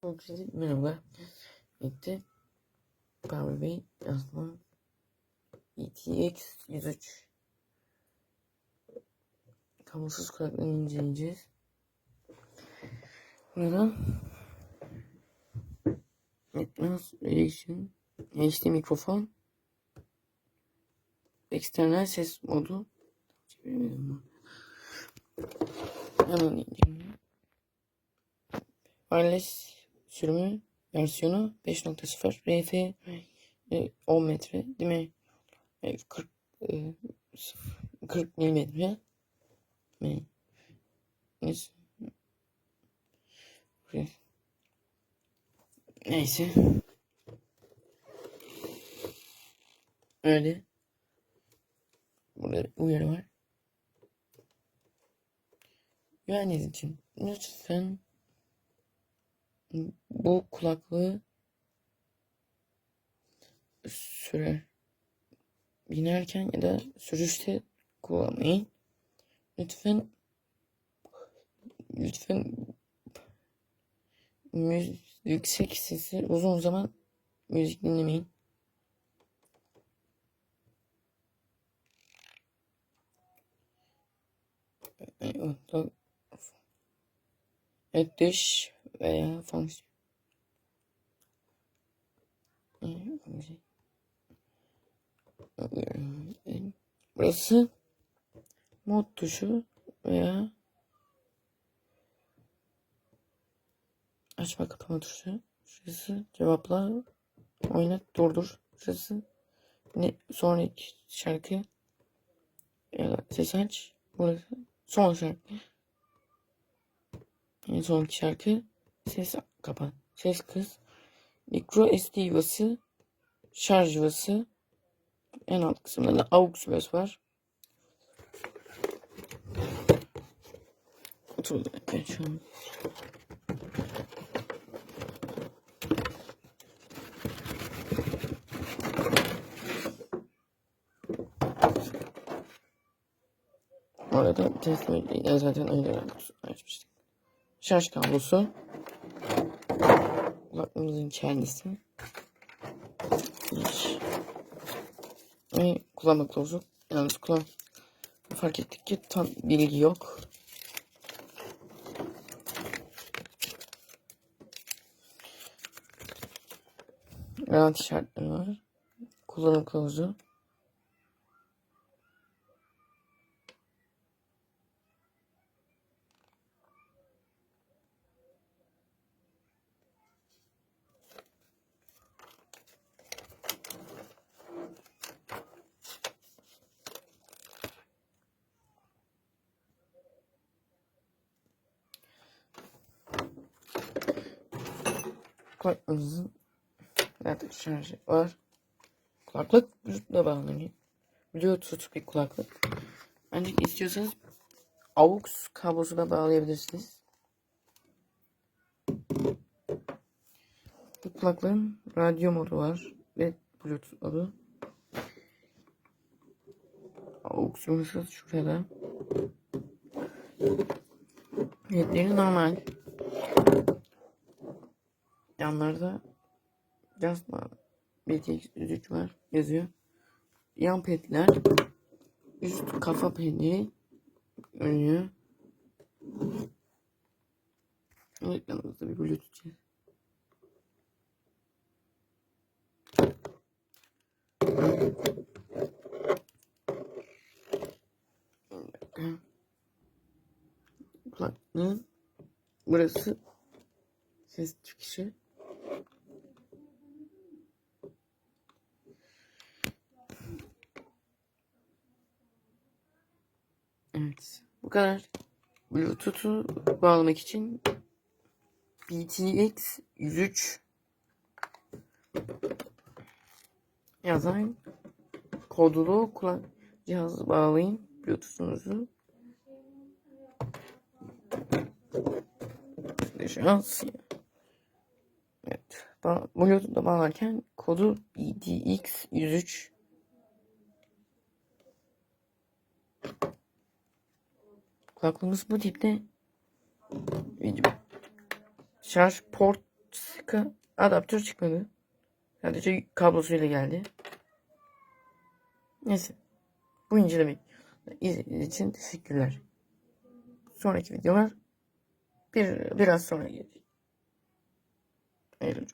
Çok güzel. Merhaba. Bitti. Power Bey yazma. ETX 103. Kablosuz kulaklığını inceleyeceğiz. Burada Netmas Reaction HD mikrofon eksternal ses modu Çeviremedim bunu. Hemen inceleyeyim. Wireless sürümü versiyonu 5.0 RF e, 10 metre değil mi? E, 40 e, 40 milimetre mi? Neyse. Neyse. Öyle. Burada bir uyarı var. Güvenliğiniz için lütfen bu kulaklığı sürer binerken ya da sürüşte kullanmayın. Lütfen lütfen müzik, yüksek sesli uzun zaman müzik dinlemeyin. Evet dış veya fonksiyon. Burası mod tuşu veya açma kapama tuşu. Şurası cevapla oynat durdur. Şurası ne sonraki şarkı ya da ses aç. Burası son şarkı. En sonki şarkı ses kapat. Ses kız. Micro SD yuvası. Şarj yuvası. En alt kısımda da AUX yuvası var. Oturdu. Evet, an. Orada teslim edildi. Zaten öyle açmıştık. Şarj kablosu. Kulaklığımızın kendisi. İş. Ve kullanma kılavuzu. Yalnız kullan. Fark ettik ki tam bilgi yok. Garanti şartları var. Kullanım kılavuzu. Kulaklığımızın zaten şarjı var. Kulaklık Bluetooth'la bağlanıyor. Bluetooth bir kulaklık. Ancak istiyorsanız AUX kablosuna bağlayabilirsiniz. Bu kulaklığın radyo modu var ve Bluetooth modu. AUX yumuşası şurada. Ledleri normal. Yanlarda Jasma BTX 103 var yazıyor. Yan pedler üst kafa pedleri önüyor. Evet yanımızda bir. Bir dakika. Kulaklığın burası ses çıkışı. Evet. Bu kadar. Bluetooth'u bağlamak için BTX 103 yazan kodlu kulak cihazı bağlayın Bluetooth'unuzu. Şans. Evet. Ba Bluetooth'la bağlarken kodu BTX 103 Kulaklığımız bu tipte. Şarj port adaptör çıkmadı. Sadece kablosuyla geldi. Neyse. Bu incelemeyi izlediğiniz için teşekkürler. Sonraki videolar bir, biraz sonra gelecek. Hayırlı